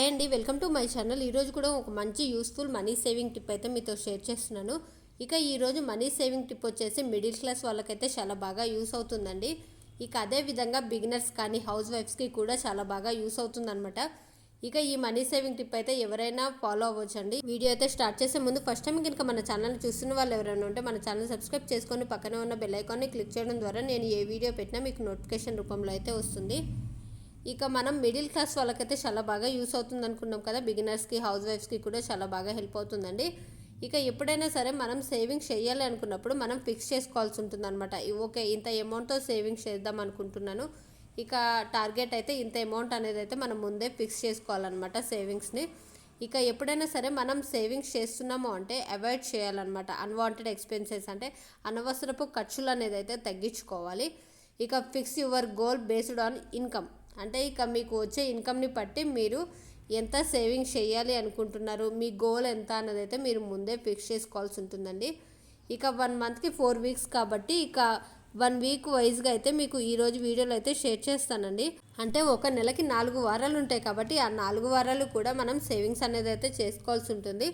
Hi అండి welcome to my channel. ఈరోజు కూడా ఒక మంచి యూస్ఫుల్ మనీ సేవింగ్ టిప్ అయితే మీతో షేర్ చేస్తున్నాను. ఇక ఈరోజు మనీ సేవింగ్ టిప్ వచ్చేసి మిడిల్ క్లాస్ వాళ్ళకైతే చాలా బాగా యూస్ అవుతుందండి. ఇక అదే విధంగా బిగినర్స్ కానీ హౌస్ వైఫ్స్కి కూడా చాలా బాగా యూస్ అవుతుందనమాట ఇక ఈ మనీ సేవింగ్ టిప్ అయితే ఎవరైనా ఫాలో అవ్వచ్చండి. వీడియో అయితే స్టార్ట్ చేసే ముందు ఫస్ట్ టైం కనుక మన ఛానల్ చూస్తున్న వాళ్ళు ఎవరైనా ఉంటే మన ఛానల్ సబ్స్క్రైబ్ చేసుకొని పక్కనే ఉన్న బెల్ ఐకాన్ని క్లిక్ చేయడం ద్వారా నేను ఏ వీడియో పెట్టినా మీకు నోటిఫికేషన్ రూపంలో అయితే వస్తుంది. ఇక మనం మిడిల్ క్లాస్ వాళ్ళకైతే చాలా బాగా యూస్ అవుతుంది అనుకున్నాం కదా బిగినర్స్కి హౌస్ వైఫ్స్కి కూడా చాలా బాగా హెల్ప్ అవుతుందండి. ఇక ఎప్పుడైనా సరే మనం సేవింగ్స్ చేయాలి అనుకున్నప్పుడు మనం ఫిక్స్ చేసుకోవాల్సి ఉంటుంది అనమాట ఓకే ఇంత అమౌంట్తో సేవింగ్స్ చేద్దాం అనుకుంటున్నాను. ఇక టార్గెట్ అయితే ఇంత అమౌంట్ అనేది అయితే మనం ముందే ఫిక్స్ చేసుకోవాలన్నమాట సేవింగ్స్ని. ఇక ఎప్పుడైనా సరే మనం సేవింగ్స్ చేస్తున్నాము అంటే అవాయిడ్ చేయాలన్నమాట. అన్వాంటెడ్ ఎక్స్పెన్సెస్ అంటే అనవసరపు ఖర్చులు అనేది అయితే తగ్గించుకోవాలి. ఇక fix your goal based on income. అంటే ఇక మీకు వచ్చే ఇన్కమ్ని బట్టి మీరు ఎంత సేవింగ్స్ చేయాలి అనుకుంటున్నారు మీ గోల్ ఎంత అన్నది అయితే మీరు ముందే ఫిక్స్ చేసుకోవాల్సి ఉంటుందండి. ఇక వన్ మంత్కి ఫోర్ వీక్స్ కాబట్టి ఇక వన్ వీక్ వైజ్గా అయితే మీకు ఈరోజు వీడియోలో అయితే షేర్ చేస్తానండి. అంటే ఒక నెలకి నాలుగు వారాలు ఉంటాయి కాబట్టి ఆ నాలుగు వారాలు కూడా మనం సేవింగ్స్ అనేది అయితే చేసుకోవాల్సి ఉంటుంది.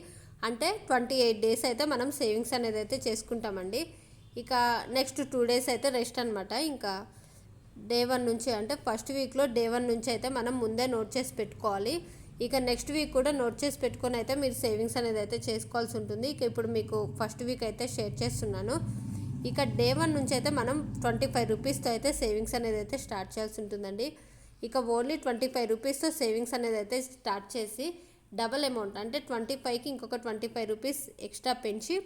అంటే ట్వంటీ ఎయిట్ డేస్ అయితే మనం సేవింగ్స్ అనేది అయితే చేసుకుంటామండి. ఇక నెక్స్ట్ టూ డేస్ అయితే రెస్ట్ అనమాట ఇంకా డే వన్ నుంచి అంటే ఫస్ట్ వీక్లో డే వన్ నుంచి అయితే మనం ముందే నోట్ చేసి పెట్టుకోవాలి. ఇక నెక్స్ట్ వీక్ కూడా నోట్ చేసి పెట్టుకొని అయితే మీరు సేవింగ్స్ అనేది అయితే చేసుకోవాల్సి ఉంటుంది. ఇక ఇప్పుడు మీకు ఫస్ట్ వీక్ అయితే షేర్ చేస్తున్నాను. ఇక డే వన్ నుంచి అయితే మనం ట్వంటీ ఫైవ్ రూపీస్తో అయితే సేవింగ్స్ అనేది అయితే స్టార్ట్ చేయాల్సి ఉంటుందండి. ఇక ఓన్లీ ట్వంటీ ఫైవ్ రూపీస్తో సేవింగ్స్ అనేది అయితే స్టార్ట్ చేసి డబల్ అమౌంట్ అంటే ట్వంటీ ఫైవ్కి ఇంకొక ట్వంటీ ఫైవ్ రూపీస్ ఎక్స్ట్రా పెంచి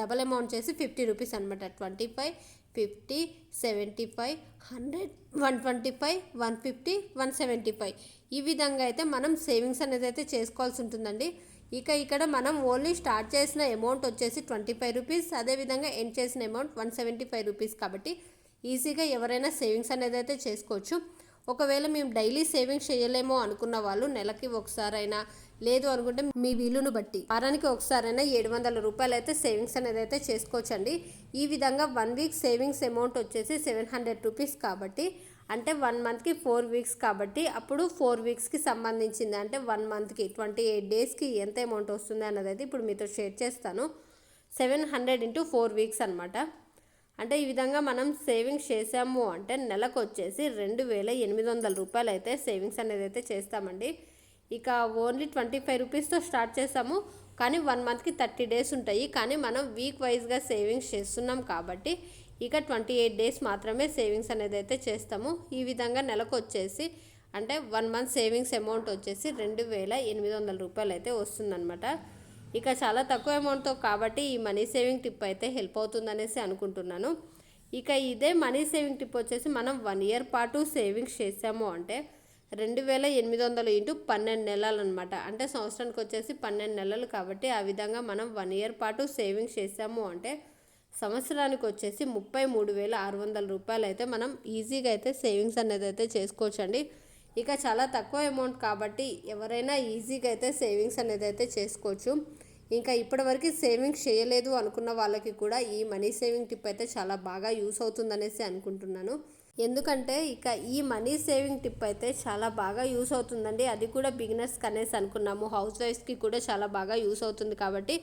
డబల్ అమౌంట్ చేసి ఫిఫ్టీ రూపీస్ అనమాట twenty five. Fifty seventy five hundred one twenty five one fifty one seventy five. ఈ విధంగా అయితే మనం సేవింగ్స్ అనేది అయితే చేసుకోవాల్సి ఉంటుందండి. ఇక ఇక్కడ మనం ఓన్లీ స్టార్ట్ చేసిన అమౌంట్ వచ్చేసి ట్వంటీ ఫైవ్ రూపీస్ అదేవిధంగా ఎండ్ చేసిన amount one seventy five rupees కాబట్టి ఈజీగా ఎవరైనా సేవింగ్స్ అనేది అయితే చేసుకోవచ్చు. ఒకవేళ మేము డైలీ సేవింగ్స్ చేయలేమో అనుకున్న వాళ్ళు నెలకి ఒకసారైనా లేదు అనుకుంటే మీ వీలును బట్టి. వారానికి ఒకసారైనా ఏడు వందల రూపాయలు అయితే సేవింగ్స్ అనేది అయితే చేసుకోవచ్చండి. ఈ విధంగా వన్ వీక్ సేవింగ్స్ అమౌంట్ వచ్చేసి సెవెన్ హండ్రెడ్ రూపీస్ కాబట్టి అంటే వన్ మంత్కి ఫోర్ వీక్స్ కాబట్టి అప్పుడు ఫోర్ వీక్స్కి సంబంధించింది అంటే వన్ మంత్కి ట్వంటీ ఎయిట్ డేస్కి ఎంత అమౌంట్ వస్తుంది అన్నది అయితే ఇప్పుడు మీతో షేర్ చేస్తాను. Seven hundred into four weeks అనమాట అంటే ఈ విధంగా మనం సేవింగ్స్ చేసాము అంటే నెలకు వచ్చేసి రెండు వేల ఎనిమిది వందల రూపాయలు అయితే సేవింగ్స్ అనేది అయితే చేస్తామండి. ఇక ఓన్లీ ట్వంటీ ఫైవ్ రూపీస్తో స్టార్ట్ చేసాము. కానీ వన్ మంత్కి థర్టీ డేస్ ఉంటాయి. కానీ మనం వీక్ వైజ్గా సేవింగ్స్ చేస్తున్నాం కాబట్టి ఇక ట్వంటీ ఎయిట్ డేస్ మాత్రమే సేవింగ్స్ అనేది అయితే చేస్తాము. ఈ విధంగా నెలకు వచ్చేసి అంటే వన్ మంత్ సేవింగ్స్ అమౌంట్ వచ్చేసి రెండు వేల ఎనిమిది వందల రూపాయలు అయితే వస్తుందన్నమాట. ఇక చాలా తక్కువ అమౌంట్తో కాబట్టి ఈ మనీ సేవింగ్ టిప్ అయితే హెల్ప్ అవుతుందనేసి అనుకుంటున్నాను. ఇక ఇదే మనీ సేవింగ్ టిప్ వచ్చేసి మనం వన్ ఇయర్ పాటు సేవింగ్స్ చేసాము అంటే రెండు వేల ఎనిమిది వందలు ఇంటూ పన్నెండు నెలలు అనమాట అంటే సంవత్సరానికి వచ్చేసి పన్నెండు నెలలు కాబట్టి ఆ విధంగా మనం వన్ ఇయర్ పాటు సేవింగ్స్ చేసాము అంటే సంవత్సరానికి వచ్చేసి ముప్పై మూడు వేల ఆరు వందల రూపాయలు అయితే మనం ఈజీగా అయితే సేవింగ్స్ అనేది అయితే చేసుకోవచ్చండి. ఇక చాలా తక్కువ అమౌంట్ కాబట్టి ఎవరైనా ఈజీగా అయితే సేవింగ్స్ అనేది అయితే చేసుకోవచ్చు. ఇంకా ఇప్పటివరకు సేవింగ్స్ చేయలేదు అనుకున్న వాళ్ళకి కూడా ఈ మనీ సేవింగ్ టిప్ అయితే చాలా బాగా యూస్ అవుతుందనేసి అనుకుంటున్నాను. ఎందుకంటే ఇక ఈ మనీ సేవింగ్ టిప్ అయితే చాలా బాగా యూస్ అవుతుందండి. అది కూడా బిగినర్స్ కనేసి అనుకున్నాము. హౌస్ వైఫ్స్కి కూడా చాలా బాగా యూస్ అవుతుంది కాబట్టి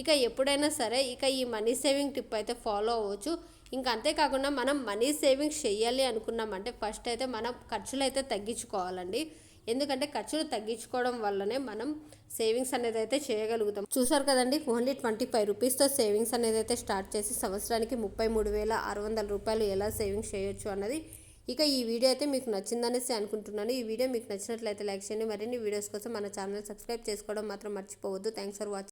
ఇక ఎప్పుడైనా సరే ఇక ఈ మనీ సేవింగ్ టిప్ అయితే ఫాలో అవ్వచ్చు. ఇంకా అంతేకాకుండా మనం మనీ సేవింగ్స్ చేయాలి అనుకున్నామంటే ఫస్ట్ అయితే మనం ఖర్చులు అయితే తగ్గించుకోవాలండి. ఎందుకంటే ఖర్చులు తగ్గించుకోవడం వల్లనే మనం సేవింగ్స్ అనేది అయితే చేయగలుగుతాం. చూసారు కదండి ఓన్లీ ట్వంటీ ఫైవ్ రూపీస్తో సేవింగ్స్ అనేది అయితే స్టార్ట్ చేసి సంవత్సరానికి ముప్పై మూడు వేల ఆరు వందల రూపాయలు ఎలా సేవింగ్స్ చేయొచ్చు అన్నది ఇక ఈ వీడియో అయితే మీకు నచ్చిందనేసి అనుకుంటున్నాను. ఈ వీడియో మీకు నచ్చినట్లయితే లైక్ చేయండి. మరిన్ని వీడియోస్ కోసం మన ఛానల్ సబ్స్క్రైబ్ చేసుకోవడం మాత్రం మర్చిపోవద్దు. Thanks for watching